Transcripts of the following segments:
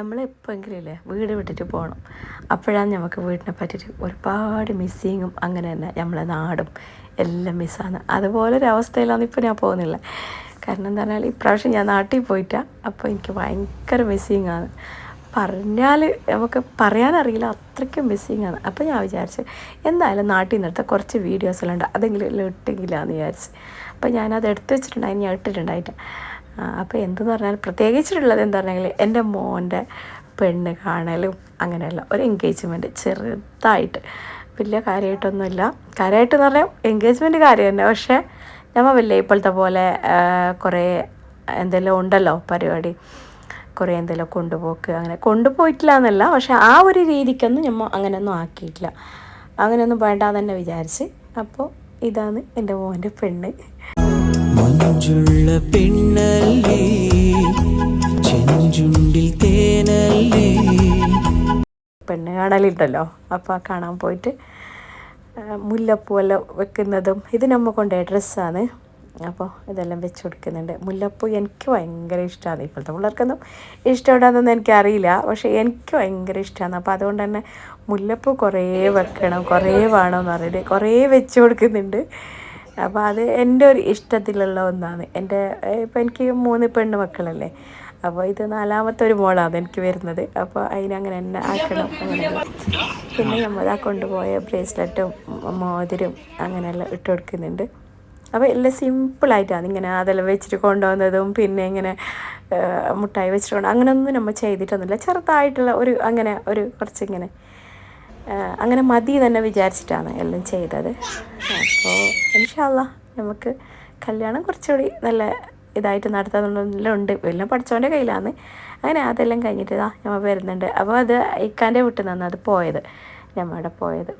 നമ്മൾ എപ്പോഴെങ്കിലും ഇല്ലേ വീട് വിട്ടിട്ട് പോകണം അപ്പോഴാണ് നമുക്ക് വീടിനെ പറ്റിയിട്ട് ഒരുപാട് മിസ്സിങ്ങും അങ്ങനെ തന്നെ നമ്മളെ നാടും എല്ലാം മിസ്സാണ് അതുപോലൊരു അവസ്ഥയിലാണ് ഇപ്പോൾ ഞാൻ പോകുന്നില്ല. കാരണം എന്താ പറഞ്ഞാൽ ഇപ്രാവശ്യം ഞാൻ നാട്ടിൽ പോയിട്ടാണ് അപ്പോൾ എനിക്ക് ഭയങ്കര മിസ്സിങ് ആണ്. പറഞ്ഞാൽ നമുക്ക് പറയാനറിയില്ല അത്രയ്ക്കും മിസ്സിങ് ആണ്. അപ്പോൾ ഞാൻ വിചാരിച്ചു എന്തായാലും നാട്ടിൽ നിന്നെടുത്ത കുറച്ച് വീഡിയോസെല്ലാം ഉണ്ട്. അതെങ്കിലും എല്ലാം ഇട്ടെങ്കിലാന്ന് വിചാരിച്ച്. അപ്പോൾ ഞാനത് എടുത്ത് വെച്ചിട്ടുണ്ടായി ഞാൻ ഇട്ടിട്ടുണ്ടായിട്ട് അപ്പോൾ എന്തെന്ന് പറഞ്ഞാൽ പ്രത്യേകിച്ചിട്ടുള്ളത് എന്താ പറഞ്ഞെങ്കിൽ എന്റെ മോന്റെ പെണ്ണ് കാണലും അങ്ങനെയല്ല ഒരു എൻഗേജ്മെന്റ് ചെറുതായിട്ട്. വലിയ കാര്യമായിട്ടൊന്നുമില്ല കാര്യമായിട്ട് എന്ന് പറഞ്ഞാൽ എൻഗേജ്മെന്റ് കാര്യം തന്നെ. പക്ഷേ നമ്മൾ വലിയ ഇപ്പോഴത്തെ പോലെ കുറേ എന്തെല്ലാം ഉണ്ടല്ലോ പരിപാടി. കുറേ എന്തെല്ലാം കൊണ്ടുപോക്ക് അങ്ങനെ. കൊണ്ടുപോയിട്ടില്ല എന്നല്ല പക്ഷേ ആ ഒരു രീതിക്കൊന്നും നമ്മൾ അങ്ങനെയൊന്നും ആക്കിയിട്ടില്ല. അങ്ങനെയൊന്നും വേണ്ടാന്ന് തന്നെ വിചാരിച്ച്. അപ്പോൾ ഇതാണ് എന്റെ മോന്റെ പെണ്ണ്. മഞ്ചുള്ള പെണ്ണല്ലേ? ചെഞ്ചുണ്ടിൽ തേനല്ലേ? പെണ്ണ് കാണലുണ്ടല്ലോ അപ്പോൾ കാണാൻ പോയിട്ട് മുല്ലപ്പൂവെല്ലാം വെക്കുന്നതും ഇത് നമ്മൾ കൊണ്ടുപോയ ഡ്രസ്സാണ്. അപ്പോൾ ഇതെല്ലാം വെച്ച് കൊടുക്കുന്നുണ്ട്. മുല്ലപ്പൂ എനിക്ക് ഭയങ്കര ഇഷ്ടമാണ് ഇപ്പോഴത്തെ പിള്ളേർക്കൊന്നും ഇഷ്ടമുണ്ടാകുന്നൊന്നും എനിക്കറിയില്ല. പക്ഷേ എനിക്ക് ഭയങ്കര ഇഷ്ടമാണ് അപ്പോൾ അതുകൊണ്ട് തന്നെ മുല്ലപ്പൂ കുറേ വെക്കണം കുറേ വേണമെന്ന് പറഞ്ഞിട്ട് കുറേ വെച്ച് കൊടുക്കുന്നുണ്ട്. അപ്പോൾ അത് എന്റെ ഒരു ഇഷ്ടത്തിലുള്ള ഒന്നാണ്. എന്റെ ഇപ്പം എനിക്ക് മൂന്ന് പെണ്ണ് മക്കളല്ലേ? അപ്പോൾ ഇത് നാലാമത്തെ ഒരു മോളാണ് എനിക്ക് വരുന്നത്. അപ്പോൾ അതിനങ്ങനെ തന്നെ ആക്കണം അങ്ങനെ പിന്നെ നമ്മൾ ആ കൊണ്ടുപോയ ബ്രേസ്ലെറ്റും മോതിരും അങ്ങനെയെല്ലാം ഇട്ട് കൊടുക്കുന്നുണ്ട്. അപ്പോൾ എല്ലാം സിമ്പിളായിട്ടാണ് ഇങ്ങനെ അതെല്ലാം വെച്ചിട്ട് കൊണ്ടുവന്നതും പിന്നെ ഇങ്ങനെ മുട്ടായി വെച്ചിട്ട് കൊണ്ട് അങ്ങനെയൊന്നും നമ്മൾ ചെയ്തിട്ടൊന്നുമില്ല. ചെറുതായിട്ടുള്ള ഒരു അങ്ങനെ ഒരു കുറച്ചിങ്ങനെ അങ്ങനെ മതി തന്നെ വിചാരിച്ചിട്ടാണ് എല്ലാം ചെയ്തത്. അപ്പോൾ ഇൻഷാല്ല നമുക്ക് കല്യാണം കുറച്ചുകൂടി നല്ല ഇതായിട്ട് നടത്താന്നുള്ളതെല്ലാം ഉണ്ട് എല്ലാം പഠിച്ചവന്റെ കയ്യിലാണ്. അങ്ങനെ അതെല്ലാം കഴിഞ്ഞിട്ട് ഇതാ ഞമ്മ വരുന്നുണ്ട്. അപ്പോൾ അത് ഇക്കാന്റെ വീട്ടിൽ നിന്നാണ് അത് പോയത്. ഞമ്മടെ പോയത്.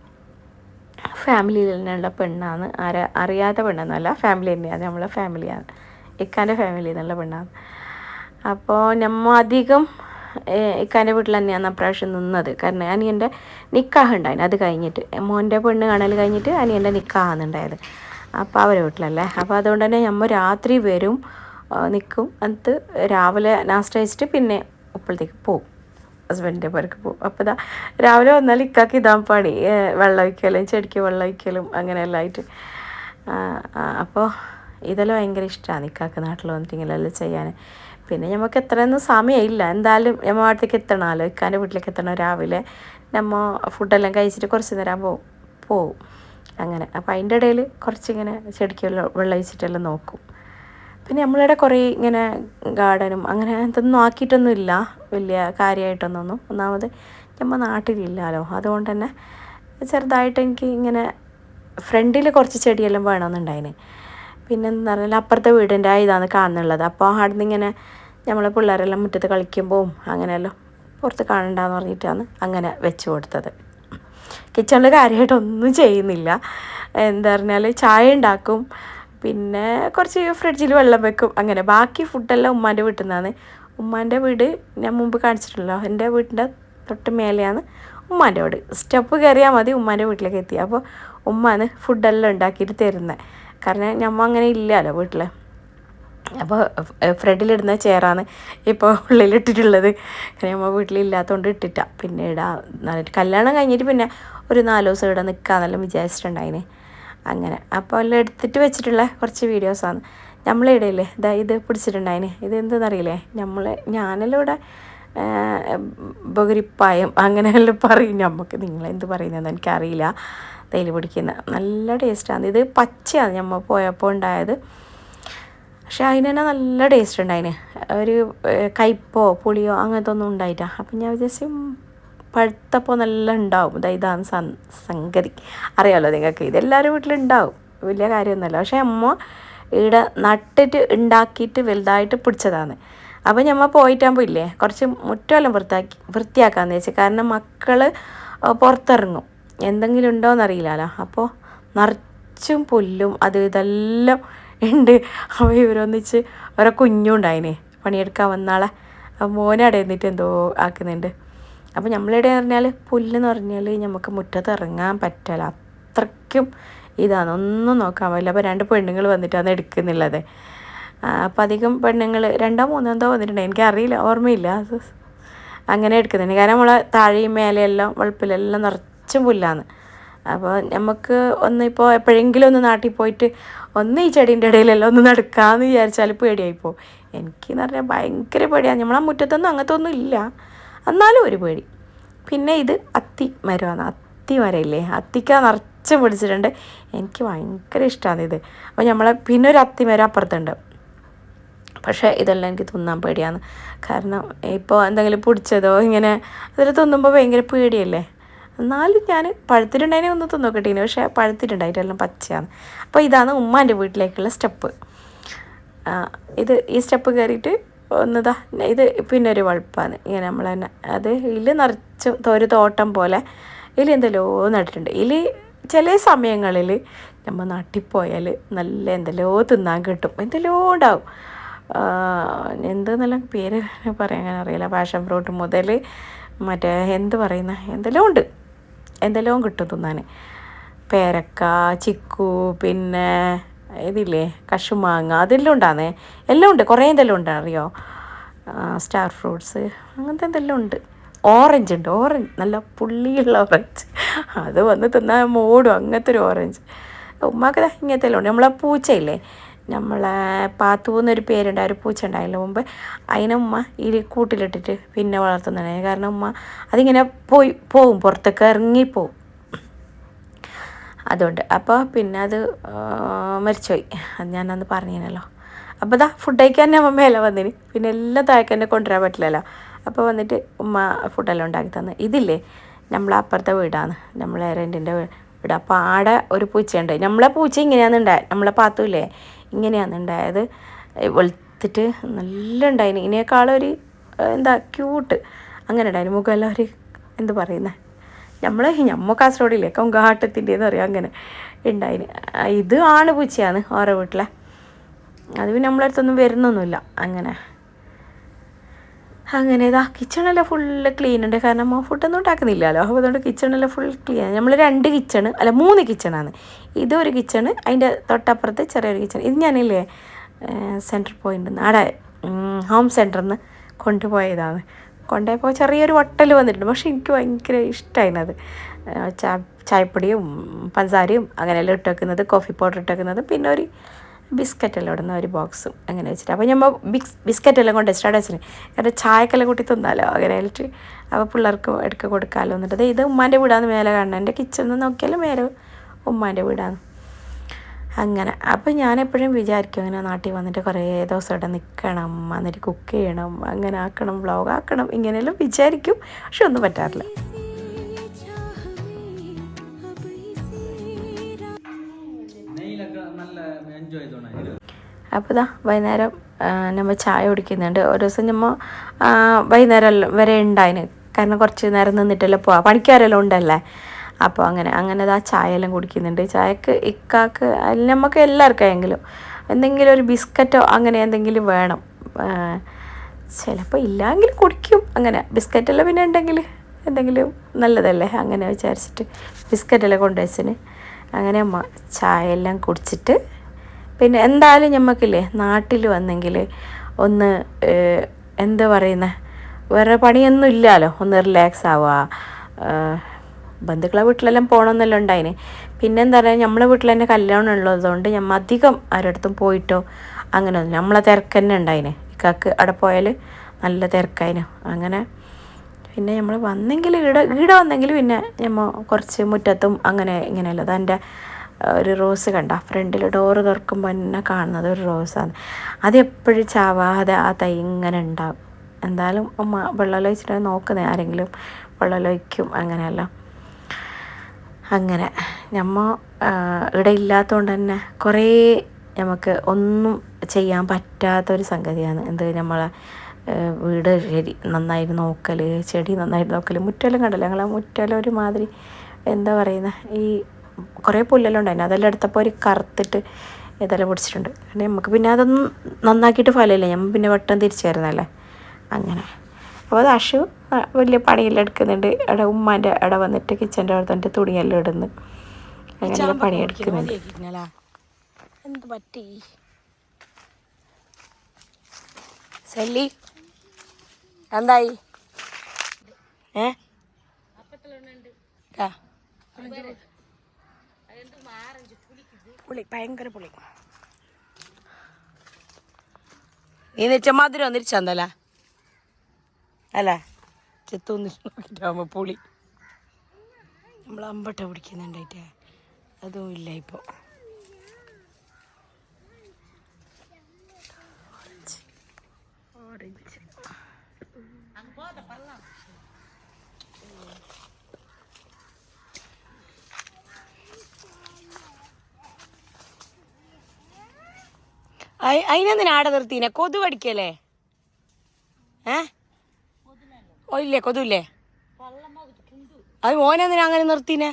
ഫാമിലിയിൽ തന്നെയുള്ള പെണ്ണാണ്. ആരെ അറിയാത്ത പെണ്ണെന്നല്ല ഫാമിലി തന്നെയാണ്. നമ്മളെ ഫാമിലിയാണ്. ഇക്കാന്റെ ഫാമിലിയിൽ നിന്നുള്ള പെണ്ണാണ്. അപ്പോൾ നമ്മ അധികം ഇക്കാന്റെ വീട്ടിൽ തന്നെയാണ് അപ്രാവശ്യം നിന്നത്. കാരണം അനിയന്റെ നിക്കാഹ് ഉണ്ടായിരുന്നു അത് കഴിഞ്ഞിട്ട് മോന്റെ പെണ്ണ് കാണൽ കഴിഞ്ഞിട്ട് അനിയന്റെ നിക്കാഹാണ് അപ്പോൾ അവരെ വീട്ടിലല്ലേ. അപ്പോൾ അതുകൊണ്ട് തന്നെ നമ്മൾ രാത്രി വരും നിൽക്കും എന്നിട്ട് രാവിലെ നാസ്റ്റ് കഴിച്ചിട്ട് പിന്നെ ഇപ്പോഴത്തേക്ക് പോവും. ഹസ്ബൻഡിന്റെ പേർക്ക് പോകും അപ്പോൾ ഇതാ രാവിലെ വന്നാൽ ഇക്കാക്ക് ഇതാൻ പണി. വെള്ളം ഒഴിക്കലും ചെടിക്ക് വെള്ളം ഒഴിക്കലും അങ്ങനെയെല്ലാം ആയിട്ട്. അപ്പോൾ ഇതെല്ലാം ഭയങ്കര ഇഷ്ടമാണ് ഇക്കാക്ക് നാട്ടിൽ വന്നിട്ട് ഇങ്ങനെയെല്ലാം ചെയ്യാൻ. പിന്നെ നമുക്ക് എത്രയൊന്നും സമയമില്ല. എന്തായാലും നമ്മൾ അടുത്തേക്ക് എത്തണമല്ലോ ഇക്കാന്റെ വീട്ടിലേക്ക് എത്തണം. രാവിലെ നമ്മ ഫുഡെല്ലാം കഴിച്ചിട്ട് കുറച്ച് നേരം പോകും പോവും. അങ്ങനെ. അപ്പോൾ അതിന്റെ ഇടയിൽ കുറച്ചിങ്ങനെ ചെടിക്ക് വെള്ളം ഒഴിച്ചിട്ടെല്ലാം നോക്കും. പിന്നെ നമ്മളിവിടെ കുറേ ഇങ്ങനെ ഗാർഡനും അങ്ങനെ എന്തൊന്നും ആക്കിയിട്ടൊന്നും ഇല്ല വലിയ കാര്യമായിട്ടൊന്നും ഒന്നാമത് നമ്മൾ നാട്ടിലില്ലല്ലോ. അതുകൊണ്ട് തന്നെ ചെറുതായിട്ട് എനിക്ക് ഇങ്ങനെ ഫ്രണ്ടിൽ കുറച്ച് ചെടിയെല്ലാം വേണമെന്നുണ്ടായിന്. പിന്നെ എന്ന് പറഞ്ഞാൽ അപ്പുറത്തെ വീടിന്റെ ഇതാണ് കാണുന്നുള്ളത്. അപ്പോൾ അവിടുന്ന് ഇങ്ങനെ നമ്മളെ പിള്ളേരെല്ലാം മുറ്റത്ത് കളിക്കുമ്പോൾ അങ്ങനെയല്ലോ പുറത്ത് കാണണ്ടെന്ന് പറഞ്ഞിട്ടാണ് അങ്ങനെ വെച്ച് കൊടുത്തത്. കിച്ചണിൽ കാര്യമായിട്ടൊന്നും ചെയ്യുന്നില്ല. എന്താ പറഞ്ഞാൽ ചായ ഉണ്ടാക്കും പിന്നെ കുറച്ച് ഫ്രിഡ്ജിൽ വെള്ളം വെക്കും അങ്ങനെ. ബാക്കി ഫുഡെല്ലാം ഉമ്മാന്റെ വീട്ടിൽ നിന്നാണ് ഉമ്മാന്റെ വീട് ഞാൻ മുമ്പ് കാണിച്ചിട്ടുണ്ടല്ലോ എന്റെ വീടിന്റെ തൊട്ട് മേലെയാണ് ഉമ്മാന്റെ വീട്. സ്റ്റെപ്പ് കയറിയാൽ മതി ഉമ്മാന്റെ വീട്ടിലേക്ക് എത്തി അപ്പോൾ ഉമ്മാണ് ഫുഡെല്ലാം ഉണ്ടാക്കിയിട്ട് തരുന്നത് കാരണം ഞമ്മ അങ്ങനെ ഇല്ലല്ലോ വീട്ടിൽ അപ്പോൾ ഫ്രണ്ടിലിടുന്ന ചെയറാണ് ഇപ്പോൾ ഉള്ളിലിട്ടിട്ടുള്ളത്. കാരണം നമ്മൾ വീട്ടിലില്ലാത്തതുകൊണ്ട് ഇട്ടിട്ട. പിന്നെ ഇടാ എന്നിട്ട് കല്യാണം കഴിഞ്ഞിട്ട് പിന്നെ ഒരു നാല് ദിവസം ഇവിടെ നിൽക്കാന്നെല്ലാം വിചാരിച്ചിട്ടുണ്ടായിന്. അങ്ങനെ. അപ്പോൾ എല്ലാം എടുത്തിട്ട് വെച്ചിട്ടുള്ള കുറച്ച് വീഡിയോസാണ് നമ്മളെ ഇടയില്ലേ ഇതാ ഇത് പിടിച്ചിട്ടുണ്ടായിന്. ഇത് എന്തെന്നറിയില്ലേ? നമ്മൾ ഞാനെല്ലാം ഇവിടെ ബഗരിപ്പായം അങ്ങനെയെല്ലാം പറയും. നമുക്ക് നിങ്ങളെന്ത് പറയുന്നതെന്ന് എനിക്കറിയില്ല. തേയില പിടിക്കുന്ന നല്ല ടേസ്റ്റാണ് ഇത് പച്ചയാണ് നമ്മൾ പോയപ്പോൾ ഉണ്ടായത്. പക്ഷെ അതിന് തന്നെ നല്ല ടേസ്റ്റ് ഉണ്ടായിന്. ഒരു കയ്പോ പുളിയോ അങ്ങനത്തെ ഒന്നും ഉണ്ടായിട്ടാ. അപ്പം ഞാൻ വിചാരിച്ചു പഴുത്തപ്പോൾ നല്ല ഉണ്ടാവും. ഇതാ ഇതാണ് സംഗതി. അറിയാമല്ലോ നിങ്ങൾക്ക് ഇതെല്ലാവരും വീട്ടിലുണ്ടാവും. വലിയ കാര്യമൊന്നുമല്ല. പക്ഷേ അമ്മ ഇവിടെ നട്ടിട്ട് ഉണ്ടാക്കിയിട്ട് വലുതായിട്ട് പിടിച്ചതാണ്. അപ്പോൾ ഞമ്മ പോയിട്ടാകുമ്പോൾ ഇല്ലേ കുറച്ച് മുറ്റമെല്ലാം വൃത്തിയാക്കി വൃത്തിയാക്കാമെന്ന് വെച്ചാൽ കാരണം മക്കൾ പുറത്തിറങ്ങും. എന്തെങ്കിലും ഉണ്ടോയെന്നറിയില്ലല്ലോ അപ്പോൾ നിറച്ചും പുല്ലും അത് ഇതെല്ലാം ഉണ്ട്. അപ്പോൾ ഇവരൊന്നിച്ച് ഓരോ കുഞ്ഞുണ്ടായിനെ. പണിയെടുക്കാൻ വന്നാളെ അപ്പോൾ മോനെ അടയിരുന്നിട്ട് എന്തോ ആക്കുന്നുണ്ട്. അപ്പോൾ നമ്മളിവിടെ പറഞ്ഞാൽ പുല്ലെന്ന് പറഞ്ഞാൽ നമുക്ക് മുറ്റത്ത് ഇറങ്ങാൻ പറ്റില്ല അത്രയ്ക്കും ഇതാണ്. ഒന്നും നോക്കാൻ പറ്റില്ല. അപ്പോൾ രണ്ട് പെണ്ണുങ്ങൾ വന്നിട്ടാണ് എടുക്കുന്നുള്ളത്. അപ്പോൾ അധികം പെണ്ണുങ്ങൾ രണ്ടോ മൂന്നോ എന്തോ വന്നിട്ടുണ്ട് എനിക്കറിയില്ല. ഓർമ്മയില്ല. അങ്ങനെ എടുക്കുന്നുണ്ട്. കാരണം നമ്മളെ താഴെയും മേലെയെല്ലാം വെളുപ്പിലെല്ലാം നിറച്ചും പുല്ലാണ് അപ്പോൾ നമുക്ക് ഒന്ന് ഇപ്പോൾ എപ്പോഴെങ്കിലും ഒന്ന് നാട്ടിൽ പോയിട്ട് ഒന്ന് ഈ ചെടീന്റെ ഇടയിലെല്ലാം ഒന്ന് നടക്കാമെന്ന് വിചാരിച്ചാൽ പേടിയായിപ്പോൾ എനിക്കെന്ന് പറഞ്ഞാൽ ഭയങ്കര പേടിയാണ് നമ്മളെ മുറ്റത്തൊന്നും അങ്ങനത്തെ ഒന്നും ഇല്ല. എന്നാലും ഒരു പേടി. പിന്നെ ഇത് അത്തി മരമാണ് അത്തി മരമില്ലേ അത്തിക്ക നിറച്ച് പിടിച്ചിട്ടുണ്ട്. എനിക്ക് ഭയങ്കര ഇഷ്ടമാണ് ഇത്. അപ്പോൾ നമ്മളെ പിന്നെ ഒരു അത്തി മരം അപ്പുറത്തുണ്ട്. പക്ഷേ ഇതെല്ലാം എനിക്ക് തിന്നാൻ പേടിയാണ്. കാരണം ഇപ്പോൾ എന്തെങ്കിലും പിടിച്ചതോ ഇങ്ങനെ അതിൽ തിന്നുമ്പോൾ ഭയങ്കര പേടിയല്ലേ? എന്നാലും ഞാൻ പഴുത്തിട്ടുണ്ടായിനെ ഒന്ന് തിന്നോക്കിട്ടീന്. പക്ഷേ പഴുത്തിട്ടുണ്ടായിട്ടെല്ലാം പച്ചയാണ്. അപ്പോൾ ഇതാണ് ഉമ്മാന്റെ വീട്ടിലേക്കുള്ള സ്റ്റെപ്പ്. ഇത് ഈ സ്റ്റെപ്പ് കയറിയിട്ട് ഒന്നതാ ഇത് പിന്നെ ഒരു വളപ്പാണ് ഇങ്ങനെ നമ്മൾ തന്നെ അത് ഇതിൽ നിറച്ച് ഒരു തോട്ടം പോലെ ഇതിൽ എന്തെല്ലോ നട്ടിട്ടുണ്ട്. ഇതിൽ ചില സമയങ്ങളിൽ നമ്മൾ നാട്ടിൽ പോയാൽ നല്ല എന്തെല്ലോ തിന്നാൻ കിട്ടും. എന്തെല്ലോ ഉണ്ടാവും. എന്തെന്നെല്ലാം പേര് പറയാൻ അറിയില്ല. പാഷൻ ഫ്രൂട്ട് മുതൽ മറ്റേ എന്ത് പറയുന്ന എന്തെല്ലാം ഉണ്ട്. എന്തെല്ലോ കിട്ടും തിന്നാൻ പേരക്ക ചിക്കു പിന്നെ ഇതില്ലേ കശുമാങ്ങ അതെല്ലാം ഉണ്ടാന്നേ. എല്ലാം ഉണ്ട് കുറേ എന്തെല്ലാം ഉണ്ട് അറിയോ? സ്റ്റാർ ഫ്രൂട്ട്സ് അങ്ങനത്തെ എന്തെല്ലാം ഉണ്ട്. ഓറഞ്ച് ഉണ്ട് ഓറഞ്ച് നല്ല പുള്ളിയുള്ള ഓറഞ്ച് അത് വന്ന് തിന്നാൽ മൂടും അങ്ങനത്തെ ഒരു ഓറഞ്ച് ഉമ്മാക്ക് ദാ ഇങ്ങനത്തെ എല്ലാം ഉണ്ട്. നമ്മളെ പൂച്ചയില്ലേ? നമ്മളെ പാത്തു എന്നൊരു പേരുണ്ട് ഒരു പൂച്ച ഉണ്ടായില്ല മുമ്പ്. അതിനെ ഉമ്മ ഈ കൂട്ടിലിട്ടിട്ട് പിന്നെ വളർത്തുന്നതാണ് കാരണം ഉമ്മ അതിങ്ങനെ പോയി പോവും പുറത്തേക്ക് ഇറങ്ങിപ്പോവും അതുകൊണ്ട് അപ്പോൾ പിന്നെ അത് മരിച്ചുപോയി. അത് ഞാനന്ന് പറഞ്ഞിനല്ലോ. അപ്പോൾ ഇതാ ഫുഡ് കഴിക്കാൻ അമ്മ മേലെ വന്നിന്. പിന്നെ എല്ലാം താഴേക്ക് തന്നെ കൊണ്ടുവരാൻ പറ്റില്ലല്ലോ. അപ്പോൾ വന്നിട്ട് ഉമ്മ ഫുഡെല്ലാം ഉണ്ടാക്കി തന്നു. ഇതില്ലേ നമ്മളെ അപ്പുറത്തെ വീടാണ്. നമ്മളെ റെന്റിന്റെ വീട്. അപ്പോൾ ആടെ ഒരു പൂച്ചയുണ്ട്. നമ്മളെ പൂച്ച ഇങ്ങനെയാണ് ഉണ്ടായത് നമ്മളെ പാത്തൂല്ലേ? ഇങ്ങനെയാണ് ഉണ്ടായത്. വെളുത്തിട്ട് നല്ല ഉണ്ടായിന് ഇതിനേക്കാളൊരു എന്താ ക്യൂട്ട് അങ്ങനെ ഉണ്ടായിന് മുഖമെല്ലാം ഒരു എന്ത് പറയുന്നത് നമ്മൾ നമ്മൾ കാസർഗോഡില്ലേ? കൊങ്കാട്ടത്തിന്റെന്ന് പറയും. അങ്ങനെ ഉണ്ടായിന് ഇത് ആണ് പൂച്ചയാണ് ഓരോ വീട്ടിലെ. അത് പിന്നെ നമ്മളടുത്തൊന്നും വരുന്നൊന്നുമില്ല. അങ്ങനെ. അങ്ങനെ ഇതാ കിച്ചണെല്ലാം ഫുള്ള് ക്ലീൻ ഉണ്ട്. കാരണം അമ്മ ഫുഡൊന്നും ഉണ്ടാക്കുന്നില്ലല്ലോ. അപ്പോൾ അതുകൊണ്ട് കിച്ചണെല്ലാം ഫുൾ ക്ലീൻ നമ്മൾ രണ്ട് കിച്ചണ് അല്ല മൂന്ന് കിച്ചണാണ് ഇതൊരു കിച്ചണ് അതിന്റെ തൊട്ടപ്പുറത്ത് ചെറിയൊരു കിച്ചൺ ഇത് ഞാനില്ലേ സെൻട്രൽ പോയിന്റ് അവിടെ ഹോം സെന്ററിൽ നിന്ന് കൊണ്ടുപോയതാണ്. കൊണ്ടുപോയപ്പോൾ ചെറിയൊരു വട്ടൽ വന്നിട്ടുണ്ട്. പക്ഷെ എനിക്ക് ഭയങ്കര ഇഷ്ടമായിരുന്നത് ചായപ്പൊടിയും പഞ്ചസാരയും അങ്ങനെയെല്ലാം ഇട്ട് വെക്കുന്നത് കോഫി പൗഡർ ഇട്ട് വെക്കുന്നത്. പിന്നെ ഒരു ബിസ്ക്കറ്റെല്ലാം ഇടുന്ന ഒരു ബോക്സും അങ്ങനെ വെച്ചിട്ട്. അപ്പോൾ ഞമ്മ ബിക്സ് ബിസ്ക്കറ്റെല്ലാം കൊണ്ട് വെച്ചിട്ട് അവിടെ വെച്ചിന്. കാരണം ചായക്കെല്ലാം കൂട്ടി തിന്നാലോ? അങ്ങനെ ആയിട്ട്. അപ്പോൾ പിള്ളേർക്ക് എടുക്ക കൊടുക്കാമല്ലോ എന്നിട്ട്. ഇത് ഉമ്മാന്റെ വീടാന്ന് മേലെ കാണണം എന്റെ കിച്ചണിൽ നിന്ന് നോക്കിയാലും മേലെ ഉമ്മാന്റെ വീടാണ്. അങ്ങനെ. അപ്പം ഞാൻ എപ്പോഴും വിചാരിക്കും അങ്ങനെ നാട്ടിൽ വന്നിട്ട് കുറേ ദിവസം ഇവിടെ നിൽക്കണം. എന്നിട്ട് കുക്ക് ചെയ്യണം. അങ്ങനെ ആക്കണം വ്ളോഗ് ആക്കണം. ഇങ്ങനെയെല്ലാം വിചാരിക്കും. പക്ഷെ ഒന്നും പറ്റാറില്ല. അപ്പോൾ ഇതാ വൈകുന്നേരം നമ്മൾ ചായ കുടിക്കുന്നുണ്ട്. ഒരു ദിവസം നമ്മൾ വൈകുന്നേരം വരെ ഉണ്ടായിന്. കാരണം കുറച്ച് നേരം നിന്നിട്ടെല്ലാം പോവാം. പണിക്കാരെല്ലാം ഉണ്ടല്ലേ? അപ്പോൾ അങ്ങനെ അങ്ങനെ ഇതാ ചായ എല്ലാം കുടിക്കുന്നുണ്ട്. ചായക്ക് ഇക്കാക്ക് നമുക്ക് എല്ലാവർക്കും ആയെങ്കിലും എന്തെങ്കിലും ഒരു ബിസ്ക്കറ്റോ അങ്ങനെ എന്തെങ്കിലും വേണം. ചിലപ്പോൾ ഇല്ലെങ്കിൽ കുടിക്കും. അങ്ങനെ ബിസ്ക്കറ്റെല്ലാം പിന്നെ ഉണ്ടെങ്കിൽ എന്തെങ്കിലും നല്ലതല്ലേ? അങ്ങനെ വിചാരിച്ചിട്ട് ബിസ്ക്കറ്റെല്ലാം കൊണ്ടുവച്ചിന്. അങ്ങനെ ചായ എല്ലാം കുടിച്ചിട്ട് പിന്നെ എന്തായാലും ഞമ്മക്കില്ലേ നാട്ടിൽ വന്നെങ്കിൽ ഒന്ന് എന്താ പറയുന്നത് വേറെ പണിയൊന്നും ഇല്ലല്ലോ ഒന്ന് റിലാക്സ് ആവുക. ബന്ധുക്കളെ വീട്ടിലെല്ലാം പോകണമെന്നെല്ലാം ഉണ്ടായിന്. പിന്നെ എന്താ പറയുക നമ്മളെ വീട്ടിൽ തന്നെ കല്യാണം ഉള്ളതുകൊണ്ട് ഞമ്മ അധികം ആരോടത്തും പോയിട്ടോ അങ്ങനെ ഒന്നും നമ്മളെ തിരക്ക് തന്നെ ഉണ്ടായിന്. ഇക്കാക്ക് അവിടെ പോയാൽ നല്ല തിരക്കായിന്. അങ്ങനെ പിന്നെ നമ്മൾ വന്നെങ്കിൽ ഈട ഈട വന്നെങ്കിൽ പിന്നെ നമ്മൾ കുറച്ച് മുറ്റത്തും അങ്ങനെ ഇങ്ങനെയല്ല. അതെന്റെ ഒരു റോസ് കണ്ട. ഫ്രണ്ടിൽ ഡോറ് തുറക്കുമ്പോൾ തന്നെ കാണുന്നത് ഒരു റോസാണ് അത് എപ്പോഴും ചാവാതെ ആ തൈ ഇങ്ങനെ ഉണ്ടാവും. എന്തായാലും അമ്മ വെള്ളം ഒഴിച്ചിട്ട് നോക്കുന്നത് ആരെങ്കിലും വെള്ളം ഒഴിക്കും അങ്ങനെയല്ല. അങ്ങനെ. നമ്മ ഇവിടെ ഇല്ലാത്തതുകൊണ്ട് തന്നെ കുറേ നമുക്ക് ഒന്നും ചെയ്യാൻ പറ്റാത്തൊരു സംഗതിയാണ്. എന്ത് നമ്മളെ വീട് ശരി നന്നായിട്ട് നോക്കൽ ചെടി നന്നായിട്ട് നോക്കൽ മുറ്റെല്ലാം കണ്ടല്ലോ. ഞങ്ങളെ മുറ്റെല്ലാം ഒരുമാതിരി എന്താ പറയുന്നത് ഈ കുറേ പുല്ലെല്ലാം ഉണ്ടായിരുന്നു. അതെല്ലാം എടുത്തപ്പോൾ ഒരു കറുത്തിട്ട് ഇതെല്ലാം പിടിച്ചിട്ടുണ്ട്. പിന്നെ നമുക്ക് പിന്നെ അതൊന്നും നന്നാക്കിയിട്ട് ഫലമില്ല. നമ്മൾ പിന്നെ വട്ടം തിരിച്ചു വരുന്നല്ലേ അങ്ങനെ. അപ്പോൾ അത് അഷു വലിയ പണിയെല്ലാം എടുക്കുന്നുണ്ട്. അവിടെ ഉമ്മാന്റെ അവിടെ വന്നിട്ട് കിച്ചന്റെ അവിടെ തന്നെ തുണിയെല്ലാം ഇടുന്നു. അങ്ങനെയുള്ള പണിയെടുക്കുന്നുണ്ട്. എന്ത് പറ്റി? സെല്ലി എന്തായി? ഏ? ആ. പുളി ഭയങ്കര പുളി. നീ വെച്ച മധുരം? ഒന്നിരിച്ചല്ല അല്ല. ചെത്തൊന്നിട്ട് നോക്കിട്ടാകുമ്പോ പുളി. നമ്മൾ അമ്പട്ട പിടിക്കുന്നുണ്ടായിട്ട് അതും ഇല്ല ഇപ്പോൾ അതിനെന്തിനാ ആടെ നിർത്തീനെ? കൊതു അടിക്കല്ലേ ഏ? ഇല്ലേ കൊതുല്ലേ? അത് ഓനെന്തിനാ അങ്ങനെ നിർത്തീനെ?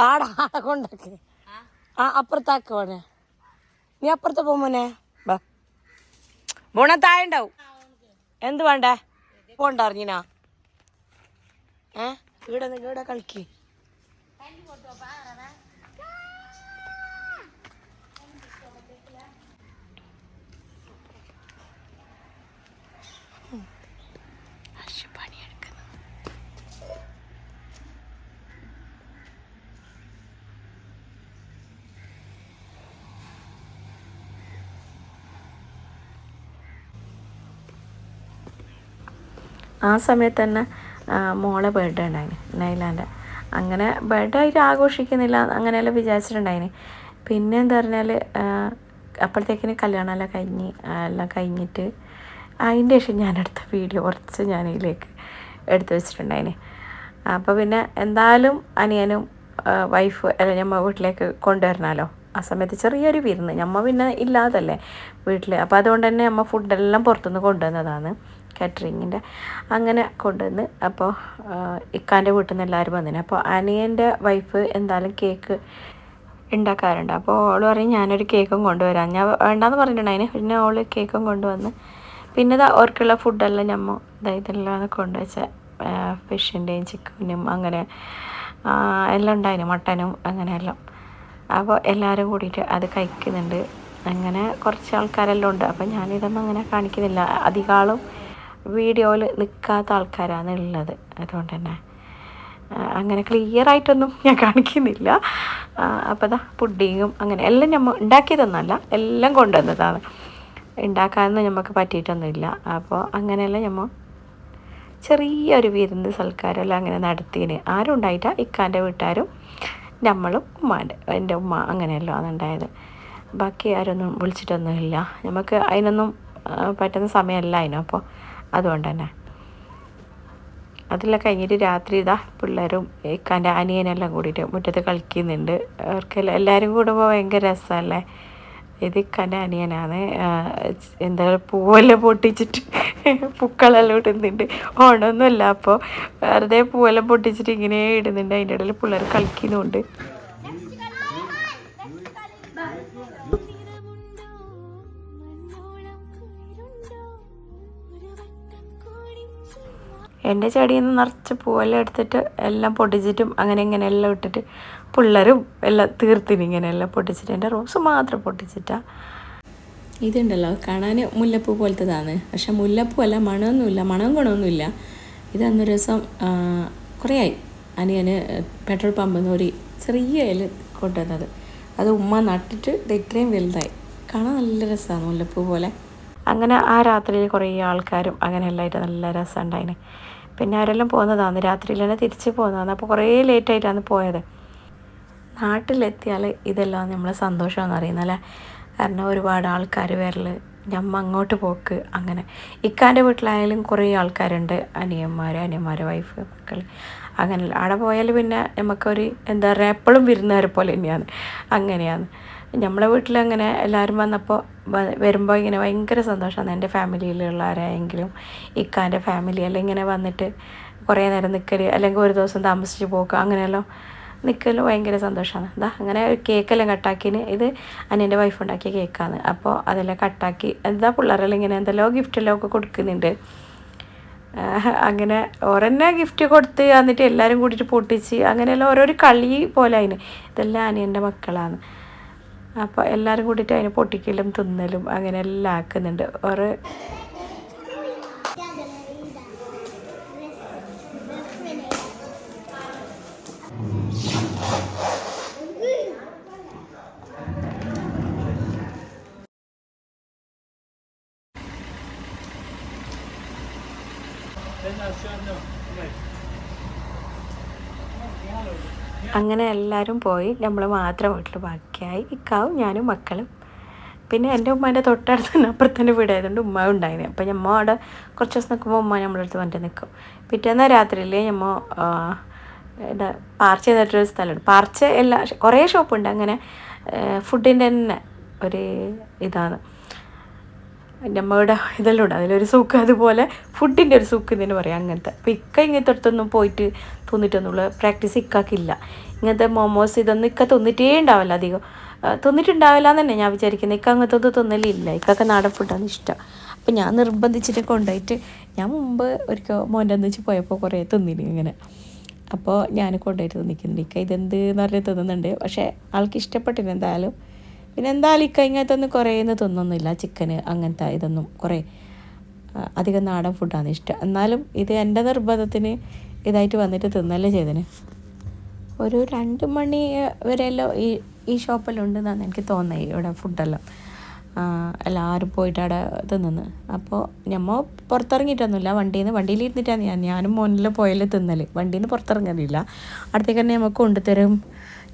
ആടാ ആടെ കൊണ്ടൊക്കെ. ആ അപ്പുറത്താക്ക് ഓനെ നീ അപ്പുറത്ത് പോ മോനെ. ബാ. ബോണ താഴെ ഉണ്ടാവും എന്ത് വേണ്ടേ? പോണ്ട അറിഞ്ഞിനാ. ഏ? ഇവിടെ ഇവിടെ കളിക്ക്. ആ സമയത്ത് തന്നെ മോളെ ബർത്ത്ഡേ ഉണ്ടായിന് നൈലാന്റെ അങ്ങനെ ബർത്ത്ഡേ ആയിട്ട് ആഘോഷിക്കുന്നില്ല അങ്ങനെയെല്ലാം വിചാരിച്ചിട്ടുണ്ടായിന്. പിന്നെ എന്താ പറഞ്ഞാൽ അപ്പോഴത്തേക്കിന് കല്യാണമെല്ലാം കഴിഞ്ഞ് എല്ലാം കഴിഞ്ഞിട്ട് അതിന്റെ ശേഷം ഞാൻ എടുത്ത വീഡിയോ കുറച്ച് ഞാൻ ഇതിലേക്ക് എടുത്തു വെച്ചിട്ടുണ്ടായിന്. അപ്പോൾ പിന്നെ എന്തായാലും അനിയനും വൈഫ് അല്ല ഞമ്മ വീട്ടിലേക്ക് കൊണ്ടുവരണമല്ലോ ആ സമയത്ത് ചെറിയൊരു വിരുന്ന് ഞമ്മ പിന്നെ ഇല്ലാതല്ലേ വീട്ടിൽ അപ്പോൾ അതുകൊണ്ട് തന്നെ അമ്മ ഫുഡെല്ലാം പുറത്തുനിന്ന് കൊണ്ടുവന്നതാണ്. കാറ്ററിങ്ങിന്റെ അങ്ങനെ കൊണ്ടുവന്ന് അപ്പോൾ ഇക്കാന്റെ വീട്ടിൽ നിന്ന് എല്ലാവരും വന്നിന്. അപ്പോൾ അനിയന്റെ വൈഫ് എന്തായാലും കേക്ക് ഉണ്ടാക്കാറുണ്ട്. അപ്പോൾ ഓൾ പറയും ഞാനൊരു കേക്കും കൊണ്ടുവരാം. ഞാൻ വേണ്ടാന്ന് പറഞ്ഞിട്ടുണ്ടായിന് പിന്നെ ഓൾ കേക്കും കൊണ്ടുവന്ന് പിന്നെ ഇതാ ഓർക്കുള്ള ഫുഡെല്ലാം ഞമ്മ ഇതാ ഇതെല്ലാം കൊണ്ടുവച്ച ഫിഷിന്റെയും ചിക്കനും അങ്ങനെ എല്ലാം ഉണ്ടായിരുന്നു മട്ടനും അങ്ങനെയെല്ലാം അപ്പോൾ എല്ലാവരും കൂടിയിട്ട് അത് കഴിക്കുന്നുണ്ട്. അങ്ങനെ കുറച്ച് ആൾക്കാരെല്ലാം ഉണ്ട്. അപ്പോൾ ഞാനിതൊന്നും അങ്ങനെ കാണിക്കുന്നില്ല. അധികാളും വീഡിയോയിൽ നിൽക്കാത്ത ആൾക്കാരാണ് ഉള്ളത്. അതുകൊണ്ട് തന്നെ അങ്ങനെ ക്ലിയർ ആയിട്ടൊന്നും ഞാൻ കാണിക്കുന്നില്ല. അപ്പോൾ അതാ പുഡിങ്ങും അങ്ങനെ എല്ലാം നമ്മൾ ഉണ്ടാക്കിയതൊന്നല്ല എല്ലാം കൊണ്ടുവന്നതാണ്. ഉണ്ടാക്കാനൊന്നും നമുക്ക് പറ്റിയിട്ടൊന്നുമില്ല. അപ്പോൾ അങ്ങനെയെല്ലാം നമ്മൾ ചെറിയൊരു വിരുന്ന് സൽക്കാരമെല്ലാം അങ്ങനെ നടത്തിന് ആരും ഉണ്ടായിട്ട ഇക്കാന്റെ വീട്ടുകാരും നമ്മളും ഉമ്മാന്റെ എന്റെ ഉമ്മ അങ്ങനെയല്ലോ അതുണ്ടായത് ബാക്കി ആരൊന്നും വിളിച്ചിട്ടൊന്നുമില്ല. നമുക്ക് അതിനൊന്നും പറ്റുന്ന സമയമല്ല അതിനപ്പോൾ അതുകൊണ്ട് തന്നെ അതെല്ലാം കഴിഞ്ഞിട്ട് രാത്രി ഇതാ പിള്ളേരും ഇക്കാന്റെ അനിയനെല്ലാം കൂടിയിട്ട് മുറ്റത്ത് കളിക്കുന്നുണ്ട്. അവർക്ക് എല്ലാവരും കൂടുമ്പോൾ ഭയങ്കര രസമല്ലേ? ഇത് ഇക്കാന്റെ അനിയനാണ്. എന്താ പൂവെല്ലാം പൊട്ടിച്ചിട്ട് പൂക്കളെല്ലാം ഇടുന്നുണ്ട്. ഓണമൊന്നുമല്ല അപ്പോൾ വെറുതെ പൂവെല്ലാം പൊട്ടിച്ചിട്ട് ഇങ്ങനെ ഇടുന്നുണ്ട്. അതിന്റെ ഇടയിൽ പിള്ളേർ കളിക്കുന്നുണ്ട്. എന്റെ ചെടിയിൽ നിന്ന് നിറച്ച് പൂവെല്ലാം എടുത്തിട്ട് എല്ലാം പൊട്ടിച്ചിട്ടും അങ്ങനെ ഇങ്ങനെ എല്ലാം ഇട്ടിട്ട് പിള്ളേരും എല്ലാം തീർത്തിന് ഇങ്ങനെ എല്ലാം പൊട്ടിച്ചിട്ട് എന്റെ റോസ് മാത്രം പൊട്ടിച്ചിട്ടാണ് ഇതുണ്ടല്ലോ കാണാൻ മുല്ലപ്പൂ പോലത്തേതാണ്. പക്ഷെ മുല്ലപ്പൂ അല്ല മണമൊന്നുമില്ല മണം ഗുണമൊന്നുമില്ല. ഇത് അന്നൊരു ദിവസം ആ, കുറേ ആയി അനിയന് പെട്രോൾ പമ്പിൽ നിന്ന് ഒരു ചെറിയ ഇല കൊണ്ടുവന്നത്. അത് ഉമ്മ നട്ടിട്ട് ഇത് ഇത്രയും വലുതായി. കാണാൻ നല്ല രസമാണ് മുല്ലപ്പൂ പോലെ. അങ്ങനെ ആ രാത്രിയിൽ കുറേ ആൾക്കാരും അങ്ങനെ എല്ലായിട്ട് നല്ല രസം ഉണ്ടായിന് പിന്നെ അവരെല്ലാം പോകുന്നതാണ് രാത്രിയിൽ തന്നെ തിരിച്ച് പോകുന്നതാണ് അപ്പോൾ കുറേ ലേറ്റായിട്ടാണ് പോയത്. നാട്ടിലെത്തിയാൽ ഇതെല്ലാം നമ്മളെ സന്തോഷമെന്ന് അറിയുന്നല്ലേ കാരണം ഒരുപാട് ആൾക്കാർ വരൽ ഞമ്മ അങ്ങോട്ട് പോക്ക് അങ്ങനെ. ഇക്കാന്റെ വീട്ടിലായാലും കുറേ ആൾക്കാരുണ്ട്. അനിയന്മാർ അനിയന്മാരെ വൈഫ് മക്കൾ അങ്ങനെ അവിടെ പോയാൽ പിന്നെ നമുക്കൊരു എന്താ പറയുക എപ്പോഴും വിരുന്നുകാരെ പോലെ തന്നെയാണ്. അങ്ങനെയാണ്. നമ്മളെ വീട്ടിൽ അങ്ങനെ എല്ലാവരും വന്നപ്പോൾ വരുമ്പോൾ ഇങ്ങനെ ഭയങ്കര സന്തോഷമാണ് എന്റെ ഫാമിലിയിലുള്ള ആരായെങ്കിലും ഇക്കാന്റെ ഫാമിലി അല്ലെങ്കിൽ ഇങ്ങനെ വന്നിട്ട് കുറേ നേരം നിൽക്കൽ അല്ലെങ്കിൽ ഒരു ദിവസം താമസിച്ച് പോക്കുക അങ്ങനെയെല്ലാം നിൽക്കൽ ഭയങ്കര സന്തോഷമാണ് എന്താ അങ്ങനെ ഒരു കേക്കെല്ലാം കട്ടാക്കിന്. ഇത് അനിയന്റെ വൈഫ് ഉണ്ടാക്കിയ കേക്കാണ് അപ്പോൾ അതെല്ലാം കട്ടാക്കി. എന്താ പിള്ളേരെല്ലാം ഇങ്ങനെ എന്തെല്ലോ ഗിഫ്റ്റെല്ലാം ഒക്കെ കൊടുക്കുന്നുണ്ട്. അങ്ങനെ ഓരെന്നെ ഗിഫ്റ്റ് കൊടുത്ത് എന്നിട്ട് എല്ലാവരും കൂടിയിട്ട് പൊട്ടിച്ച് അങ്ങനെയെല്ലാം ഓരോരു കളി പോലെ അതിന് ഇതെല്ലാം അനിയന്റെ മക്കളാണ് അപ്പോൾ എല്ലാവരും കൂടിയിട്ട് അതിന് പൊട്ടിക്കലും തിന്നലും അങ്ങനെ എല്ലാം ആക്കുന്നുണ്ട്. ഓരോ അങ്ങനെ എല്ലാവരും പോയി. നമ്മൾ മാത്രം വീട്ടിൽ ബാക്കിയായി. ഇക്കാവും ഞാനും മക്കളും. പിന്നെ എന്റെ ഉമ്മാന്റെ തൊട്ടടുത്ത് തന്നെ അപ്പുറത്തന്നെ വീടായതുകൊണ്ട് ഉമ്മ ഉണ്ടായിരുന്നു അപ്പം ഞമ്മ അവിടെ കുറച്ച് ദിവസം നിൽക്കുമ്പോൾ ഉമ്മ നമ്മുടെ അടുത്ത് വന്നിട്ട് നിൽക്കും പിറ്റേന്ന് രാത്രിയിൽ ഞമ്മ എന്താ പാർച്ച ചെയ്തിട്ടൊരു സ്ഥലമുണ്ട്. പാർച്ച എല്ലാ കുറേ ഷോപ്പുണ്ട്. അങ്ങനെ ഫുഡിന്റെ തന്നെ ഒരു ഇതാണ്. നമ്മളുടെ ഇതെല്ലാം ഉണ്ട് അതിലൊരു സൂക്ക് അതുപോലെ ഫുഡിന്റെ ഒരു സൂക്ക് എന്ന് പറയാം അങ്ങനത്തെ. അപ്പം ഇക്ക ഇങ്ങനത്തെ അടുത്തൊന്നും പോയിട്ട് തോന്നിട്ടൊന്നുമില്ല പ്രാക്ടീസ് ഇക്കാക്കില്ല. ഇങ്ങനത്തെ മോമോസ് ഇതൊന്നും ഇക്ക തിന്നിട്ടേ ഉണ്ടാവില്ല അധികം. തോന്നിട്ടുണ്ടാവില്ല എന്ന് തന്നെ ഞാൻ വിചാരിക്കുന്നത് ഇക്ക അങ്ങനത്തെ ഒന്നും തിന്നലില്ല. ഇക്കൊക്കെ നാടൻ ഫുഡാണ് ഇഷ്ടം. അപ്പം ഞാൻ നിർബന്ധിച്ചിട്ട് കൊണ്ടുപോയിട്ട് ഞാൻ മുമ്പ് ഒരിക്കൽ മോന്റെ ഒന്നിച്ച് പോയപ്പോൾ കുറേ തിന്നിന് ഇങ്ങനെ. അപ്പോൾ ഞാൻ കൊണ്ടുപോയിട്ട് തിന്നിക്കുന്നുണ്ട്. ഇക്ക ഇതെന്ത് എന്ന് പറഞ്ഞ് തിന്നുന്നുണ്ട്. പക്ഷേ ആൾക്ക് ഇഷ്ടപ്പെട്ടില്ല എന്തായാലും. പിന്നെ എന്തായാലും ഇക്കഴിഞ്ഞത്തൊന്നും ഇങ്ങനത്തെ ഒന്നും കുറേ ഒന്നും തിന്നൊന്നുമില്ല. ചിക്കന് അങ്ങനത്തെ ഇതൊന്നും കുറേ അധികം നാടൻ ഫുഡാണ് ഇഷ്ടം. എന്നാലും ഇത് എന്റെ നിർബന്ധത്തിന് ഇതായിട്ട് വന്നിട്ട് തിന്നല്ലേ ചെയ്തതിന് ഒരു രണ്ട് മണി വരെയല്ലോ ഈ ഈ ഷോപ്പെല്ലാം ഉണ്ടെന്നാണ് എനിക്ക് തോന്നുന്നത് ഇവിടെ ഫുഡെല്ലാം എല്ലാവരും പോയിട്ട് അവിടെ തിന്നുന്നു. അപ്പോൾ ഞമ്മ പുറത്തിറങ്ങിയിട്ടൊന്നുമില്ല. വണ്ടിയിൽ നിന്ന് വണ്ടിയിൽ ഇരുന്നിട്ടാണ് ഞാൻ ഞാനും മോനിൽ പോയാലും തിന്നൽ വണ്ടിയിൽ നിന്ന് പുറത്തിറങ്ങുന്നില്ല അടുത്തേക്ക് തന്നെ നമുക്ക് കൊണ്ടുതരും.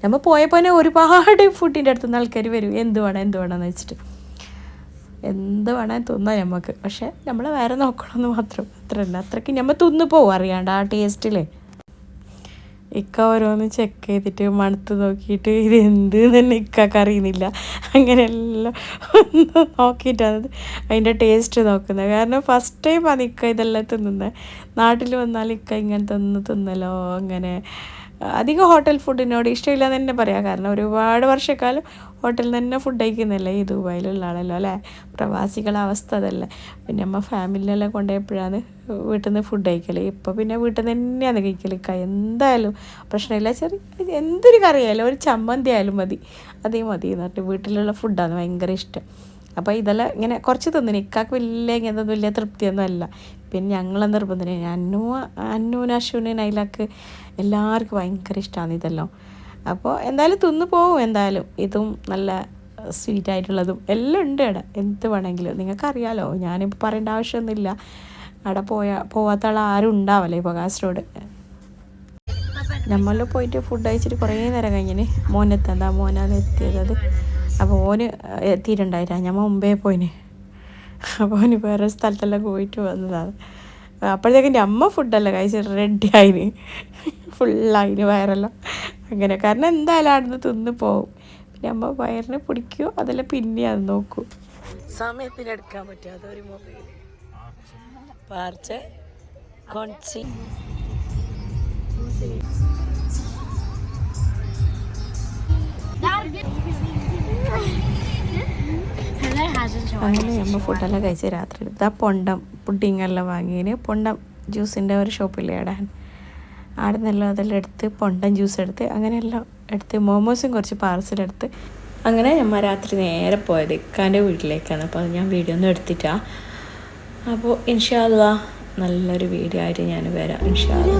നമ്മൾ പോയപ്പോൾ തന്നെ ഒരുപാട് ഫുഡിന്റെ അടുത്ത് നിന്ന് ആൾക്കാർ വരും. എന്ത് വേണം എന്ത് വേണമെന്ന് വെച്ചിട്ട്. എന്ത് വേണേൽ തിന്നാം നമുക്ക് പക്ഷേ നമ്മൾ വേറെ നോക്കണമെന്ന് മാത്രം. അത്രയല്ല. അത്രയ്ക്ക് നമ്മൾ തിന്നു പോവും അറിയാണ്ട് ആ ടേസ്റ്റിൽ ഇക്ക ഓരോന്ന് ചെക്ക് ചെയ്തിട്ട് മണത്ത് നോക്കിയിട്ട് ഇത് എന്ത് തന്നെ ഇക്കാക്ക് അറിയുന്നില്ല. അങ്ങനെയെല്ലാം ഒന്ന് നോക്കിയിട്ടാണ് അതിന്റെ ടേസ്റ്റ് നോക്കുന്നത്. കാരണം ഫസ്റ്റ് ടൈം ടൈമാണ് ഇക്ക ഇതെല്ലാം തിന്നുന്നത് നാട്ടിൽ വന്നാൽ ഇക്ക ഇങ്ങനെ തിന്ന് തിന്നലോ അങ്ങനെ അധികം ഹോട്ടൽ ഫുഡിനോട് ഇഷ്ടമില്ല എന്ന് തന്നെ പറയാം. കാരണം ഒരുപാട് വർഷക്കാലം ഹോട്ടലിൽ തന്നെ ഫുഡ് കഴിക്കുന്നില്ലേ ഈ ദുബായിലുള്ള ആളല്ലോ അല്ലേ? പ്രവാസികളെ അവസ്ഥ അതല്ലേ. പിന്നെ അമ്മ ഫാമിലിനെല്ലാം കൊണ്ടുപോയപ്പോഴാണ് വീട്ടിൽ നിന്ന് ഫുഡ് കഴിക്കൽ ഇപ്പോൾ പിന്നെ വീട്ടിൽ നിന്ന് തന്നെയാണ് കഴിക്കൽ എന്തായാലും പ്രശ്നമില്ല ചെറിയ എന്തൊരു കറിയായാലും ഒരു ചമ്മന്തി ആയാലും മതി. അതേ മതി എന്നിട്ട് വീട്ടിലുള്ള ഫുഡാണ് ഭയങ്കര ഇഷ്ടം. അപ്പോൾ ഇതെല്ലാം ഇങ്ങനെ കുറച്ച് തിന്നിന്. ഇക്കാക്ക് വലിയ ഇങ്ങനെ വലിയ തൃപ്തിയൊന്നും അല്ല. പിന്നെ ഞങ്ങളെ നിർബന്ധന അന്നു അന്നൂന് അശ്വിന് നൈലാക്ക് എല്ലാവർക്കും ഭയങ്കര ഇഷ്ടമാണ് ഇതെല്ലാം. അപ്പോൾ എന്തായാലും തിന്നു പോവും എന്തായാലും. ഇതും നല്ല സ്വീറ്റ് ആയിട്ടുള്ളതും എല്ലാം ഉണ്ട് ഇവിടെ എന്ത് വേണമെങ്കിലും. നിങ്ങൾക്കറിയാലോ ഞാനിപ്പോൾ പറയേണ്ട ആവശ്യമൊന്നുമില്ല. അവിടെ പോയാ പോവാത്ത ആൾ ആരും ഉണ്ടാവല്ലേ ഇപ്പോൾ കാസർഗോഡ് നമ്മളിൽ പോയിട്ട് ഫുഡ് കഴിച്ചിട്ട് കുറേ നേരം കഴിഞ്ഞിന്. മോനെത്താ മോനാണ് എത്തിയത്. അത് അപ്പോൾ ഓന് എത്തിയിട്ടുണ്ടായില്ല. ഞാൻ മുമ്പേ പോയിന്. അപ്പോൾ ഓന് വേറെ സ്ഥലത്തെല്ലാം പോയിട്ട് വന്നതാണ് അപ്പോഴത്തേക്കും എന്റെ അമ്മ ഫുഡെല്ലാം കഴിച്ചത്. റെഡി ആയിന്. ഫുള്ളായിന് വയറെല്ലാം. അങ്ങനെ. കാരണം എന്തായാലും അവിടുന്ന് തിന്ന് പോവും. പിന്നെ അമ്മ വയറിനെ പിടിക്കുമോ അതെല്ലാം പിന്നെ അത് നോക്കൂ. സമയത്തിന് എടുക്കാൻ പറ്റും ഒരു മൊബൈൽ പാർച്ച. കൊൺസി അങ്ങനെ നമ്മൾ ഫുഡെല്ലാം കഴിച്ച് രാത്രി എടുത്ത് ആ പൊണ്ടം പുഡിങ്ങെല്ലാം വാങ്ങിയതിന് പൊണ്ടം ജ്യൂസിന്റെ ഒരു ഷോപ്പില്ലേ ഇടാൻ അവിടെ നിന്നെല്ലാം അതെല്ലാം എടുത്ത് പൊണ്ടൻ ജ്യൂസ് എടുത്ത് അങ്ങനെയെല്ലാം എടുത്ത് മോമോസും കുറച്ച് പാർസൽ എടുത്ത് അങ്ങനെ നമ്മൾ രാത്രി നേരെ പോയത് ഇക്കാന്റെ വീട്ടിലേക്കാണ്. അപ്പോൾ ഞാൻ വീഡിയോ ഒന്നും എടുത്തിട്ടാ അപ്പോൾ ഇൻഷാല്ല നല്ലൊരു വീഡിയോ ആയിട്ട് ഞാൻ വരാം ഇൻഷാല്ല